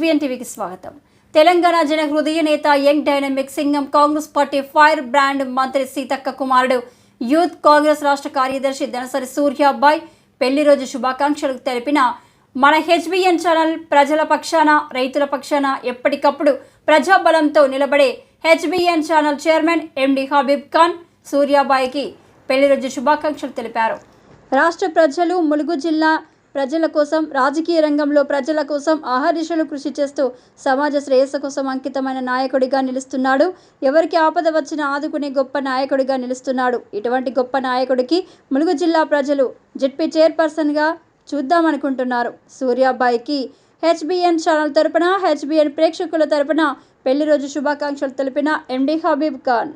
HBN టీవీకి స్వాగతం. తెలంగాణ జన హృదయ నేత యంగ్ డైనమిక్ సింగం కాంగ్రెస్ పార్టీ ఫైర్ బ్రాండ్ మంత్రి సీతక్క కుమారుడు యూత్ కాంగ్రెస్ రాష్ట్ర కార్యదర్శి దనసరి సూర్యాబాయ్ పెళ్ళి రోజు శుభాకాంక్షలు తెలిపిన మన హెచ్బిఎన్ ఛానల్ ప్రజల పక్షాన రైతుల పక్షాన ఎప్పటికప్పుడు ప్రజాబలంతో నిలబడే HBN channel chairman MD Habeeb Khan సూర్యాబాయికి పెళ్ళి రోజు శుభాకాంక్షలు తెలిపారు. రాష్ట్ర ప్రజలు ములుగు జిల్లా ప్రజల కోసం రాజకీయ రంగంలో ప్రజల కోసం ఆహర్నిశలు కృషి చేస్తూ సమాజ శ్రేయస్సు కోసం అంకితమైన నాయకుడిగా నిలుస్తున్నాడు. ఎవరికి ఆపద వచ్చినా ఆదుకునే గొప్ప నాయకుడిగా నిలుస్తున్నాడు. ఇటువంటి గొప్ప నాయకుడికి ములుగు జిల్లా ప్రజలు జెడ్పీ చైర్పర్సన్గా చూద్దామనుకుంటున్నారు. సూర్యాబాయికి హెచ్బిఎన్ ఛానల్ తరపున హెచ్బిఎన్ ప్రేక్షకుల తరపున పెళ్ళి రోజు శుభాకాంక్షలు తెలిపిన ఎండి హబీబ్ ఖాన్.